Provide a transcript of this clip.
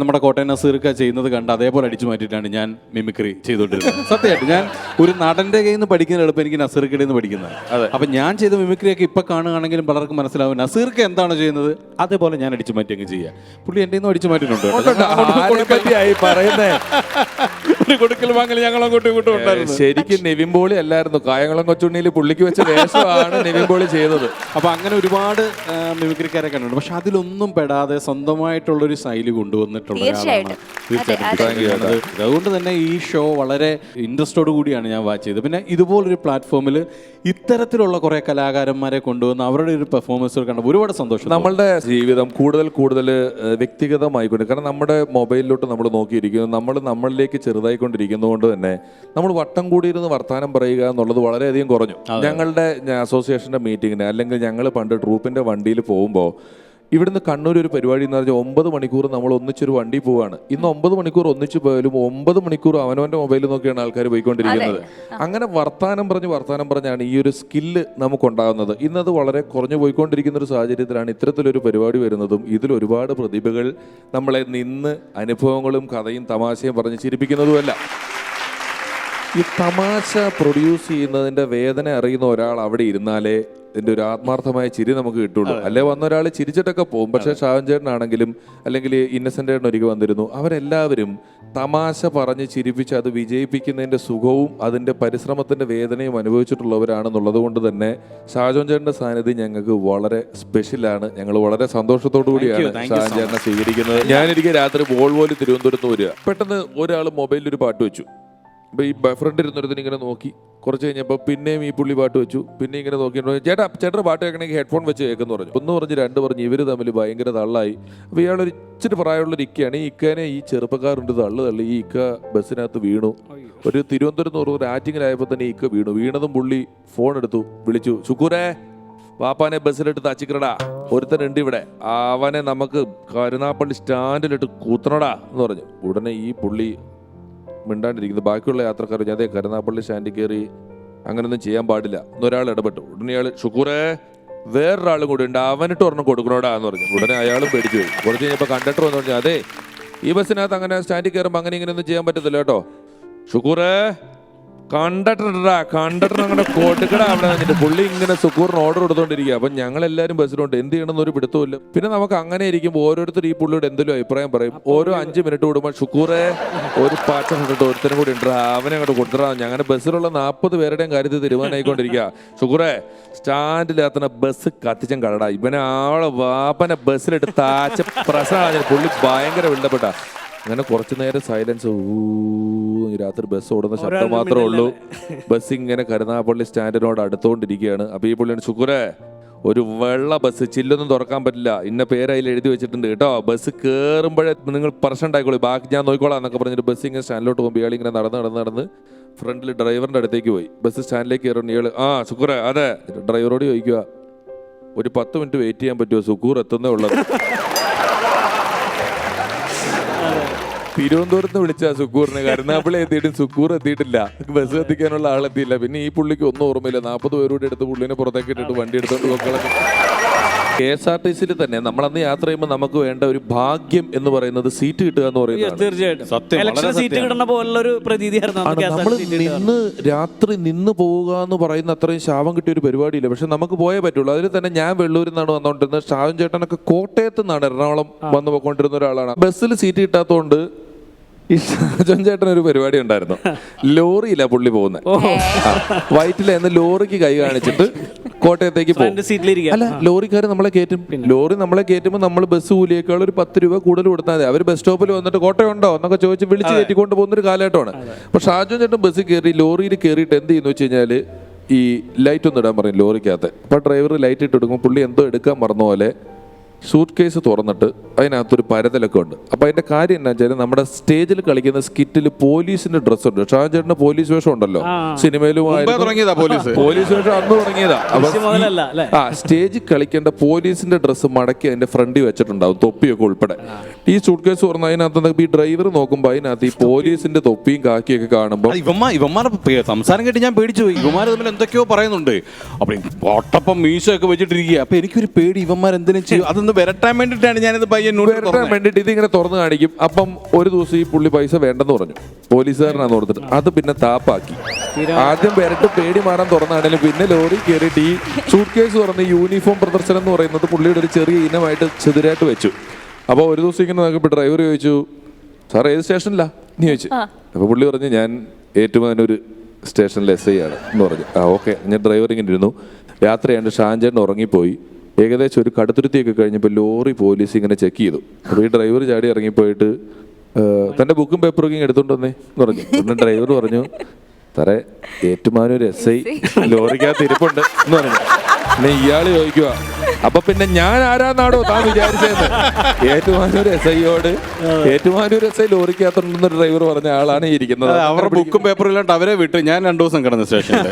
നമ്മുടെ കോട്ടയം നസീർക്ക ചെയ്യുന്നത് കണ്ട് അതേപോലെ അടിച്ചു മാറ്റിയിട്ടാണ് ഞാൻ മിമിക്രി ചെയ്തുകൊണ്ടിരുന്നത്. സത്യമായിട്ട് ഞാൻ ഒരു നടന്റെ കയ്യിൽ നിന്ന് പഠിക്കുന്ന എളുപ്പം എനിക്ക് നസീർക്കയിൽ നിന്ന് പഠിക്കുന്നത് അപ്പൊ ഞാൻ ചെയ്ത മിമിക്രിയൊക്കെ ഇപ്പൊ കാണുകയാണെങ്കിലും പലർക്കും മനസ്സിലാവും നസീർക്ക് എന്താണ് ചെയ്യുന്നത്? അതേപോലെ ഞാൻ അടിച്ചു മാറ്റി അങ്ങ് ചെയ്യുക പുള്ളി എന്റെ നിന്ന് അടിച്ചു മാറ്റിയിട്ടുണ്ട് കൊടുക്കൽ വാങ്ങൽ ഞങ്ങൾ അങ്ങോട്ടും ഇങ്ങോട്ടും ഉണ്ടായിരുന്നു. ശരിക്കും നിവിൻ പോളി അല്ലായിരുന്നു. കായംകുളം കൊച്ചുണ്ണിയിൽ പുള്ളിക്ക് വെച്ച വേഷമാണ് നിവിൻ പോളി ചെയ്തത്. അപ്പൊ അങ്ങനെ ഒരുപാട് മിമിക്രിക്കാരെ കണ്ടിട്ടുണ്ട്. പക്ഷെ അതിലൊന്നും പെടാതെ സ്വന്തമായിട്ടുള്ളൊരു ശൈലി ശൈലി ഒരാളാണ്. തീർച്ചയായിട്ടും. അതെ, അതുകൊണ്ട് തന്നെ ഈ ഷോ വളരെ ഇൻട്രസ്റ്റോട് കൂടിയാണ് ഞാൻ വാച്ച് ചെയ്തത്. പിന്നെ ഇതുപോലൊരു പ്ലാറ്റ്ഫോമിൽ ഇത്തരത്തിലുള്ള കുറെ കലാകാരന്മാരെ കൊണ്ടുവന്ന് അവരുടെ ഒരു പെർഫോമൻസ് കണ്ടപ്പോൾ ഒരുപാട് സന്തോഷം നമ്മളുടെ ജീവിതം കൂടുതൽ കൂടുതൽ വ്യക്തിഗതമായി വ്യക്തിഗതമായിക്കൊണ്ട് കാരണം നമ്മുടെ മൊബൈലിലോട്ട് നമ്മൾ നോക്കിയിരിക്കുന്നു. നമ്മൾ നമ്മളിലേക്ക് ചെറുതായിക്കൊണ്ടിരിക്കുന്നതുകൊണ്ട് തന്നെ നമ്മൾ വട്ടം കൂടിയിരുന്ന് വർത്തമാനം പറയുക എന്നുള്ളത് വളരെയധികം കുറഞ്ഞു. ഞങ്ങളുടെ അസോസിയേഷന്റെ മീറ്റിങ്ങിന് അല്ലെങ്കിൽ ഞങ്ങൾ പണ്ട് ട്രൂപ്പിന്റെ വണ്ടിയിൽ പോകുമ്പോൾ ഇവിടുന്ന് കണ്ണൂർ ഒരു പരിപാടി എന്ന് പറഞ്ഞാൽ ഒമ്പത് മണിക്കൂർ നമ്മൾ ഒന്നിച്ചൊരു വണ്ടി പോവാണ്. ഇന്ന് ഒമ്പത് മണിക്കൂർ ഒന്നിച്ച് പോയാലും ഒമ്പത് മണിക്കൂർ അവനവന്റെ മൊബൈലിൽ നോക്കിയാണ് ആൾക്കാർ പോയിക്കൊണ്ടിരിക്കുന്നത്. അങ്ങനെ വർത്താനം പറഞ്ഞ് വർത്താനം പറഞ്ഞാണ് ഈ ഒരു സ്കില്ല് നമുക്കുണ്ടാകുന്നത്. ഇന്നത് വളരെ കുറഞ്ഞു പോയിക്കൊണ്ടിരിക്കുന്ന ഒരു സാഹചര്യത്തിലാണ് ഇത്തരത്തിലൊരു പരിപാടി വരുന്നതും ഇതിൽ ഒരുപാട് പ്രതിഭകൾ നമ്മളെ നിന്ന് അനുഭവങ്ങളും കഥയും തമാശയും പറഞ്ഞ് ചിരിപ്പിക്കുന്നതുമല്ല. ഈ തമാശ പ്രൊഡ്യൂസ് ചെയ്യുന്നതിന്റെ വേദന അറിയുന്ന ഒരാൾ അവിടെ ഇരുന്നാലേ ഇതിന്റെ ഒരു ആത്മാർത്ഥമായ ചിരി നമുക്ക് കിട്ടുള്ളൂ. അല്ലെ? വന്ന ഒരാൾ ചിരിച്ചിട്ടൊക്കെ പോകും. പക്ഷെ ഷാവൻ ചേട്ടനാണെങ്കിലും അല്ലെങ്കിൽ ഇന്നസെന്റ് ചേട്ടൻ ഒരിക്കൽ വന്നിരുന്നു. അവരെല്ലാവരും തമാശ പറഞ്ഞ് ചിരിപ്പിച്ച് അത് വിജയിപ്പിക്കുന്നതിന്റെ സുഖവും അതിന്റെ പരിശ്രമത്തിന്റെ വേദനയും അനുഭവിച്ചിട്ടുള്ളവരാണെന്നുള്ളത് കൊണ്ട് തന്നെ ഷാജോൻ ചേട്ടന്റെ സാന്നിധ്യം ഞങ്ങൾക്ക് വളരെ സ്പെഷ്യലാണ്. ഞങ്ങൾ വളരെ സന്തോഷത്തോടു കൂടിയാണ് ഷാജോൻ ചേട്ടനെ സ്വീകരിക്കുന്നത്. ഞാനിരിക്കും രാത്രി ബോൾ പോലെ തിരുവനന്തപുരത്ത് വരിക. പെട്ടെന്ന് ഒരാൾ മൊബൈലിൽ ഒരു പാട്ട് വെച്ചു. ഈ ഫ്രണ്ട് ഇരുന്നിടത്തിന് ഇങ്ങനെ നോക്കി. കുറച്ച് കഴിഞ്ഞപ്പോൾ പിന്നെയും ഈ പുള്ളി പാട്ട് വെച്ചു. പിന്നെ ഇങ്ങനെ നോക്കി ചേട്ടാ ചേട്ടൻ പാട്ട് കേൾക്കണമെങ്കിൽ ഹെഡ്ഫോൺ വെച്ച് കേൾക്കുന്നു പറഞ്ഞു. ഒന്ന് പറഞ്ഞ് രണ്ട് പറഞ്ഞ് ഇവർ തമ്മിൽ ഭയങ്കര തള്ളായി. അപ്പോൾ ഇയാളൊരു ഇച്ചിരി പ്രായമുള്ള ഇക്കയാണ്. ഈ ഇക്കാനെ ഈ ചെറുപ്പക്കാരുണ്ട് തള്ളു തള്ളി ഈ ഇക്ക ബസ്സിനകത്ത് വീണു. ഒരു തിരുവനന്തപുരത്ത് ഒരു ആറ്റിങ്ങിലായപ്പോൾ തന്നെ ഇക്ക വീണു. വീണതും പുള്ളി ഫോൺ എടുത്തു വിളിച്ചു ശുക്കൂരേ വാപ്പാനെ ബസ്സിലിട്ട് തച്ചിക്കടാ ഒരുത്തനുണ്ട് ഇവിടെ. അവനെ നമുക്ക് കരുനാപ്പള്ളി സ്റ്റാൻഡിലിട്ട് കൂത്തണടാ എന്ന് പറഞ്ഞു. ഉടനെ ഈ പുള്ളി മിണ്ടാണ്ടിരിക്കുന്നത് ബാക്കിയുള്ള യാത്രക്കാർ ഞാൻ അതേ കരുനാപ്പള്ളി സ്റ്റാൻഡിൽ കയറി അങ്ങനെയൊന്നും ചെയ്യാൻ പാടില്ല. എന്നൊരാൾ ഇടപെട്ടു. ഉടനെ അയാൾ ഷുക്കൂറേ വേറൊരാളും കൂടി ഉണ്ട്. അവനിട്ട് ഒരെണ്ണം കൊടുക്കണോടാ എന്ന് പറഞ്ഞു. ഉടനെ അയാളും പേടിച്ചു പോയി. കുറച്ച് കഴിഞ്ഞപ്പോൾ കണ്ടക്ടർ വന്നു പറഞ്ഞു അതെ ഈ ബസ്സിനകത്ത് അങ്ങനെ സ്റ്റാൻഡിൽ കയറുമ്പോൾ അങ്ങനെ ഇങ്ങനെയൊന്നും ചെയ്യാൻ പറ്റത്തില്ല കേട്ടോ. ഷുക്കൂറേ കണ്ടക്ടറാ കണ്ടക്ടർ അങ്ങനെ കൊടുക്കടാ അവിടെ നിന്നിട്ട്. പുള്ളി ഇങ്ങനെ സുക്കൂറിന് ഓർഡർ കൊടുത്തോണ്ടിരിക്കുക അപ്പൊ ഞങ്ങൾ എല്ലാവരും ബസ്സിലുണ്ട് എന്ത് ചെയ്യണമെന്ന് ഒരു പിടുത്തമില്ല പിന്നെ നമുക്ക് അങ്ങനെ ഇരിക്കുമ്പോൾ ഓരോരുത്തർ ഈ പുള്ളിയോട് എന്തെങ്കിലും അഭിപ്രായം പറയും. ഓരോ അഞ്ച് മിനിറ്റ് കൂടുമ്പോൾ ഷുക്കൂറെ ഒരു പാച്ച കണ്ടിട്ട് ഒരുത്തനും കൂടി ഉണ്ട്. അവനെ അങ്ങോട്ട് കൊടുത്തിടാ ഞങ്ങളുടെ ബസ്സിലുള്ള നാൽപ്പത് പേരുടെയും കാര്യത്തിൽ തീരുമാനമായിക്കൊണ്ടിരിക്കുക ഷുക്കൂറെ സ്റ്റാൻഡിലെത്തണ ബസ് കത്തിച്ചും കടടാ. ഇവനെ ആളെ വാപ്പനെ ബസ്സിലിട്ട് താച്ച പ്രശ്നമാണ് പുള്ളി ഭയങ്കര വിണ്ടപ്പെട്ട അങ്ങനെ കുറച്ചു നേരം സൈലൻസ് ഊ രാത്രി ബസ് ഓടുന്ന ശബ്ദം മാത്രമേ ഉള്ളൂ. ബസ് ഇങ്ങനെ കരുനാഗപ്പള്ളി സ്റ്റാൻഡിനോട് അടുത്തോണ്ടിരിക്കുകയാണ്. അപ്പൊ ഈ പുള്ളിയാണ് ശുക്രേ ഒരു വെള്ള ബസ് ചില്ലൊന്നും തുറക്കാൻ പറ്റില്ല. ഇന്ന പേര് അതിൽ എഴുതി വെച്ചിട്ടുണ്ട് കേട്ടോ. ബസ് കയറുമ്പോഴേ നിങ്ങൾ പ്രശ്നം ഉണ്ടായിക്കോളൂ. ബാക്കി ഞാൻ നോക്കിക്കോളാം എന്നൊക്കെ പറഞ്ഞിട്ട് ബസ് ഇങ്ങനെ സ്റ്റാൻഡിലോട്ട് പോകുമ്പോൾ ഇയാൾ ഇങ്ങനെ നടന്ന് നടന്ന് നടന്ന് ഫ്രണ്ടിൽ ഡ്രൈവറിന്റെ അടുത്തേക്ക് പോയി. ബസ് സ്റ്റാൻഡിലേക്ക് കയറുന്ന ഇയാൾ ആ ശുക്രേ അതെ. ഡ്രൈവറോട് ചോദിക്കുക ഒരു പത്ത് മിനിറ്റ് വെയിറ്റ് ചെയ്യാൻ പറ്റുമോ സുക്കൂർ എത്തുന്നേ ഉള്ളത് തിരുവനന്തപുരത്ത് നിന്ന് വിളിച്ച സുക്കൂറിനെ കരുനാപ്പിളി എത്തിയിട്ടും സുക്കൂർ എത്തിയിട്ടില്ല. ബസ് എത്തിക്കാനുള്ള ആളെത്തിയില്ല പിന്നെ ഈ പുള്ളിക്ക് ഒന്നും ഓർമ്മയില്ല. നാൽപ്പത് പേരോട് എടുത്ത് പുള്ളിനെ പുറത്തേക്ക് ഇട്ടിട്ട് വണ്ടി എടുത്തോണ്ട് മക്കളൊക്കെ കെ എസ് ആർ ടി സിയിൽ തന്നെ നമ്മൾ അന്ന് യാത്ര ചെയ്യുമ്പോൾ നമുക്ക് വേണ്ട ഒരു ഭാഗ്യം എന്ന് പറയുന്നത് സീറ്റ് കിട്ടുക എന്ന് പറയുന്നത് നമ്മൾ നിന്ന് രാത്രി നിന്ന് പോവുക എന്ന് പറയുന്ന അത്രയും ശാപം കിട്ടിയ ഒരു പരിപാടിയില്ല. പക്ഷെ നമുക്ക് പോയേ പറ്റുള്ളൂ. അതിൽ തന്നെ ഞാൻ വെള്ളൂരിൽ നിന്നാണ് വന്നുകൊണ്ടിരുന്നത് ഷാജൻ ചേട്ടനൊക്കെ കോട്ടയത്ത് നിന്നാണ് എറണാകുളം വന്നു പോയിക്കൊണ്ടിരുന്ന ഒരാളാണ്. ബസ്സിൽ സീറ്റ് കിട്ടാത്തതുകൊണ്ട് ഈ ഷാജൻ ചേട്ടൻ ഒരു പരിപാടി ഉണ്ടായിരുന്നു. ലോറിയില്ല പുള്ളി പോകുന്നത് വൈറ്റിലെന്ന് ലോറിക്ക് കൈ കാണിച്ചിട്ട് കോട്ടയത്തേക്ക് പോകും. അല്ല ലോറിക്കാർ നമ്മളെ കയറ്റും. ലോറി നമ്മളെ കയറ്റുമ്പോൾ നമ്മൾ ബസ് കൂലിയേക്കാൾ ഒരു പത്ത് രൂപ കൂടുതൽ കൊടുത്താൽ മതി. അവർ ബസ് സ്റ്റോപ്പിൽ വന്നിട്ട് കോട്ടയുണ്ടോ എന്നൊക്കെ ചോദിച്ച് വിളിച്ച് കയറ്റിക്കൊണ്ട് പോകുന്ന ഒരു കാലഘട്ടമാണ്. അപ്പൊ ഷാജു ചേട്ടൻ ബസ്സിൽ കയറി ലോറിയിൽ കയറിയിട്ട് എന്ത് ചെയ്യുന്നു വെച്ച് കഴിഞ്ഞാൽ ഈ ലൈറ്റ് ഒന്ന് ഇടാൻ പറയും ലോറിക്കകത്ത്. അപ്പൊ ഡ്രൈവർ ലൈറ്റ് ഇട്ട് കൊടുക്കും പുള്ളി എന്തോ എടുക്കാൻ മറന്ന പോലെ സൂട്ട് കേസ് തുറന്നിട്ട് അതിനകത്തൊരു പരതലൊക്കെ ഉണ്ട്. അപ്പോൾ അതിന്റെ കാര്യം എന്താ വെച്ചാൽ നമ്മുടെ സ്റ്റേജിൽ കളിക്കുന്ന സ്കിറ്റിൽ പോലീസിന്റെ ഡ്രസ് ഉണ്ട് ഷാജൻ ചേട്ടന്റെ പോലീസ് വേഷം ഉണ്ടല്ലോ. സിനിമയിലും പോലീസ്. പോലീസ് വേഷം അന്ന് തുടങ്ങിയതാ? ആ സ്റ്റേജിൽ കളിക്കേണ്ട പോലീസിന്റെ ഡ്രസ്സ് മടക്കി അതിന്റെ ഫ്രണ്ടിൽ വെച്ചിട്ടുണ്ടാവും തൊപ്പിയൊക്കെ ഉൾപ്പെടെ. ഈ സൂട്ട് കേസ് തുറന്ന് അതിനകത്ത് ഈ ഡ്രൈവർ നോക്കുമ്പോൾ അതിനകത്ത് ഈ പോലീസിന്റെ തൊപ്പിയും കാക്കിയൊക്കെ കാണുമ്പോൾ ഇവന്മാർ ഇവന്മാർ സംസാരം കേട്ട് ഞാൻ പേടിച്ചു പോയി. ഇവന്മാർ തമ്മിൽ എന്തൊക്കെയോ പറയുന്നുണ്ട്. അപ്പൊ ഈ ഒട്ടപ്പം മീശയൊക്കെ വെച്ചിട്ടിരിക്കുക അപ്പൊ എനിക്കൊരു പേടി ഇവന്മാർ എന്തിനും ചെയ്യും? അതൊന്ന് വരട്ടാൻ വേണ്ടിയിട്ടാണ് ഞാനിത് പയ്യൻ വരട്ടാൻ വേണ്ടിട്ട് ഇതിങ്ങനെ തുറന്നു കാണിക്കും. അപ്പം ഒരു ദിവസം ഈ പുള്ളി പൈസ വേണ്ടെന്ന് പറഞ്ഞു. പോലീസുകാരനാന്ന് ഓർത്തിട്ട്. അത് പിന്നെ താപ്പാക്കി. ആദ്യം വരട്ട് പേടി മാറാൻ തുറന്നാണെങ്കിലും പിന്നെ ലോറി കയറിയിട്ട് ഈ സൂട്ട് കേസ് തുറന്ന് യൂണിഫോം പ്രദർശനം എന്ന് പറയുന്നത് പുള്ളിയുടെ ഒരു ചെറിയ ഇനമായിട്ട് ചെതിരായിട്ട് വെച്ചു. അപ്പോൾ ഒരു ദിവസം ഇങ്ങനെ നോക്കിയപ്പോൾ ഡ്രൈവർ ചോദിച്ചു സാർ ഏത് സ്റ്റേഷനിലാ? നീ ചോദിച്ചു. അപ്പോൾ പുള്ളി പറഞ്ഞു ഞാൻ ഏറ്റുമാനൂർ സ്റ്റേഷനിൽ എസ് ഐ ആണ് എന്ന് പറഞ്ഞു. ആ ഓക്കെ. ഞാൻ ഡ്രൈവർ ഇങ്ങനെ ഇരുന്നു. രാത്രിയാണ്ട് ഷാൻചേട്ടൻ ഉറങ്ങിപ്പോയി. ഏകദേശം ഒരു കടുത്തുരുത്തിയൊക്കെ കഴിഞ്ഞപ്പോൾ ലോറി പോലീസ് ഇങ്ങനെ ചെക്ക് ചെയ്തു. അപ്പോൾ ഈ ഡ്രൈവർ ചാടി ഇറങ്ങിപ്പോയിട്ട് തന്റെ തന്റെ ബുക്കും പേപ്പറും ഒക്കെ എടുത്തോണ്ട് വന്നേ എന്ന് പറഞ്ഞു. പിന്നെ ഡ്രൈവർ പറഞ്ഞു സാറേ ഏറ്റുമാനൂർ എസ് ഐ ലോറിക്കകത്ത് ഇരിപ്പുണ്ട് എന്ന് പറഞ്ഞു. പിന്നെ ഇയാൾ ചോദിക്കുക അപ്പൊ പിന്നെ ഞാൻ ആരാന്നാടോ താൻ വിചാരിച്ചത് ഏറ്റുമാനൂർ എസ് ഐയോട് ഏറ്റുമാനൂർ എസ് ഐ ലോറിക്കകത്തുണ്ടെന്ന് ഡ്രൈവർ പറഞ്ഞ ആളാണ് ഈ ഇരിക്കുന്നത്. അവരുടെ ബുക്കും പേപ്പറും ഇല്ലാണ്ട് അവരെ വിട്ടു ഞാൻ രണ്ടു ദിവസം കിടന്ന സ്റ്റേഷനിൽ